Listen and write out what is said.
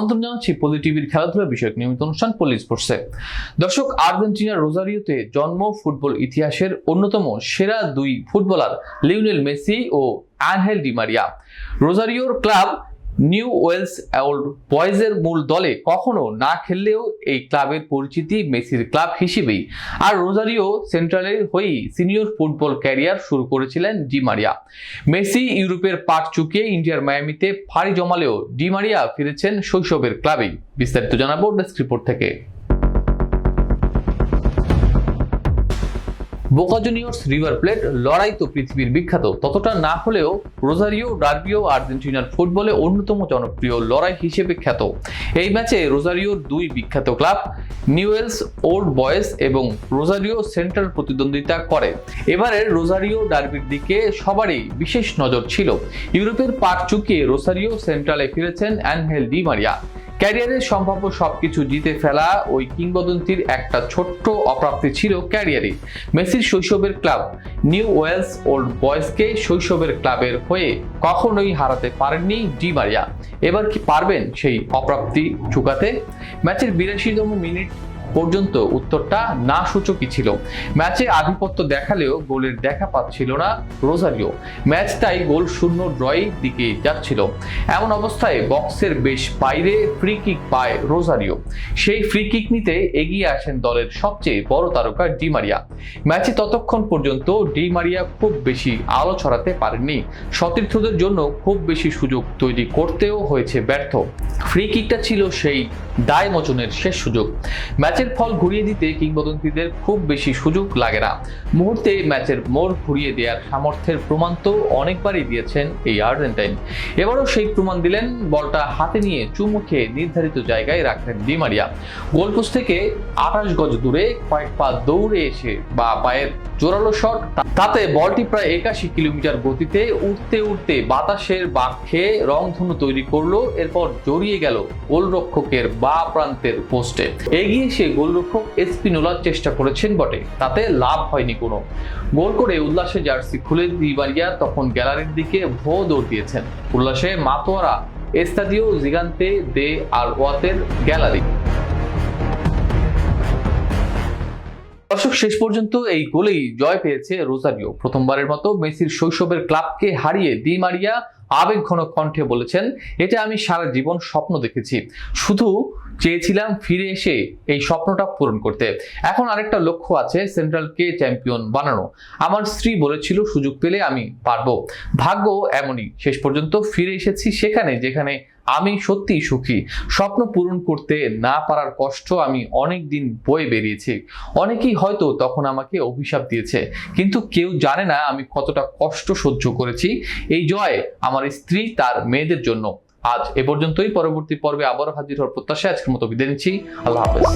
আমন্ত্রণ জানাচ্ছি পলি টিভির খেলাধুলা বিষয়ক নিয়মিত অনুষ্ঠান পলি স্পোর্টসে। দর্শক আর্জেন্টিনার রোজারিওতে জন্ম ফুটবল ইতিহাসের অন্যতম সেরা দুই ফুটবলার লিওনেল মেসি ও অ্যানহেল ডিমারিয়া রোজারিওর ক্লাব নিউ ওয়েলস ওল্ড বয়েজের মূল দলে কখনো না খেললেও এই ক্লাবের পরিচিতি মেসির ক্লাব হিসেবেই। আর রোজারিও সেন্ট্রালের হয়েই সিনিয়র ফুটবল ক্যারিয়ার শুরু করেছিলেন ডিমারিয়া মেসি ইউরোপের পাট চুকিয়ে ইন্ডিয়ার মায়ামিতে ফাড়ি জমালেও ডিমারিয়া ফিরেছেন শৈশবের ক্লাবেই। বিস্তারিত জানাব ডেস্ক রিপোর্ট থেকে। বোকা জুনিয়র্স রিভার প্লেট, লড়াই তো পৃথিবীর বিখ্যাত। ততটা না হলেও রোজারিও ডার্বিও আর্জেন্টিনার ফুটবলে অন্যতম জনপ্রিয় লড়াই হিসেবে খ্যাত। এই ম্যাচে রোজারিওর দুই বিখ্যাত ক্লাব নিউয়েলস ওল্ড বয়েজ এবং রোজারিও সেন্ট্রাল প্রতিদ্বন্দ্বিতা করে। এবারের রোজারিও ডার্বির দিকে সবারই বিশেষ নজর ছিল। ইউরোপের পাট চুকিয়ে রোসারিও সেন্ট্রালে ফিরেছেন অ্যানহেল ডি মারিয়া। ক্যারিয়ারের সম্ভাব্য সবকিছু জিতে ফেলা ওই কিংবদন্তির একটা ছোট্ট অপ্রাপ্তি ছিল ক্যারিয়ারে। মেসির শৈশবের ক্লাব নিউ ওয়েলস ওল্ড বয়েজকে শৈশবের ক্লাবের হয়ে কখনোই হারাতে পারেননি ডি মারিয়া। এবার কি পারবেন সেই অপ্রাপ্তি চুকাতে? ম্যাচের বিরাশিতম মিনিট পর্যন্ত উত্তরটা না সূচকই ছিল। ম্যাচে আধিপত্য দেখালেও গোলের দেখা পাচ্ছিল না রোজারিও। ম্যাচ তাই গোল শূন্য ড্রয়ের দিকে যাচ্ছিল। এমন অবস্থায় বক্সের বেশ বাইরে ফ্রি কিক পায় রোজারিও। সেই ফ্রি কিক নিতে এগিয়ে আসেন দলের সবচেয়ে বড় তারকা ডি মারিয়া। ম্যাচে ততক্ষণ পর্যন্ত ডি মারিয়া খুব বেশি আলো ছড়াতে পারেননি। সতীর্থদের জন্য খুব বেশি সুযোগ তৈরি করতেও হয়েছে ব্যর্থ। ফ্রি কিকটা ছিল সেই দায় মোচনের শেষ সুযোগ। ম্যাচের ফল ঘুরিয়ে দিতে কিংবদন্তিদের খুব বেশি সুযোগ লাগে না। মুহূর্তে ম্যাচের মোড় ঘুরিয়ে দেওয়ার সামর্থ্যের প্রমাণ তো অনেকবারই দিয়েছেন এই আর্জেন্টাইন। এবারও সেই প্রমাণ দিলেন, বলটা হাতে নিয়ে চুমু খেয়ে নির্ধারিত জায়গায় রাখলেন ডিমারিয়া গোলপোস্ট থেকে আঠাশ গজ দূরে কয়েক পা দৌড়ে এসে বা পায়ের জোরালো শট, তাতে বলটি প্রায় একাশি কিলোমিটার গতিতে উঠতে উঠতে বাতাসের বাঁক খেয়ে রংধনু তৈরি করল, এরপর জড়িয়ে গেল গোলরক্ষকের বা প্রান্তের পোস্টে। এগিয়ে এসে গোলরক্ষক এসপিনোলার চেষ্টা করেছেন বটে, তাতে লাভ হয়নি কোনো। গোল করে উল্লাসে জার্সি খুলে দিবারিয়া তখন গ্যালারির দিকে ভো দৌড় দিয়েছেন। উল্লাসে মাতোয়ারা, এস্তাদিও, জিগান্তে, দে আর ওয়াতের গ্যালারি। দর্শক, শেষ পর্যন্ত এই গোলেই জয় পেয়েছে রোজারিও। প্রথমবারের মতো মেসির শৈশবের ক্লাবকে হারিয়ে দি মারিয়া আবেগ ঘন কণ্ঠে বলেছেন, এটা আমি সারা জীবন স্বপ্ন দেখেছি। শুধু চেয়েছিলাম ফিরে এসে এই স্বপ্নটা পূরণ করতে। এখন আরেকটা লক্ষ্য আছে সেন্ট্রালকে চ্যাম্পিয়ন বানানো। আমার স্ত্রী বলেছিল, সুযোগ পেলে আমি পারব। ভাগ্য এমনই। শেষ পর্যন্ত ফিরে এসেছি সেখানে, যেখানে আমি সত্যি সুখী। স্বপ্ন পূরণ করতে না পারার কষ্ট আমি অনেক দিন বয়ে বেরিয়েছি। অনেকেই হয়তো তখন আমাকে অভিশাপ দিয়েছে, কিন্তু কেউ জানে না আমি কতটা কষ্ট সহ্য করেছি। এই জয় আমার স্ত্রী তার মেয়েদের জন্য আজ এ পর্যন্তই। পরবর্তী পর্বে আবারও হাজির হওয়ার প্রত্যাশায় আজকের মতো বিদায় নিচ্ছি। আল্লাহ হাফেজ।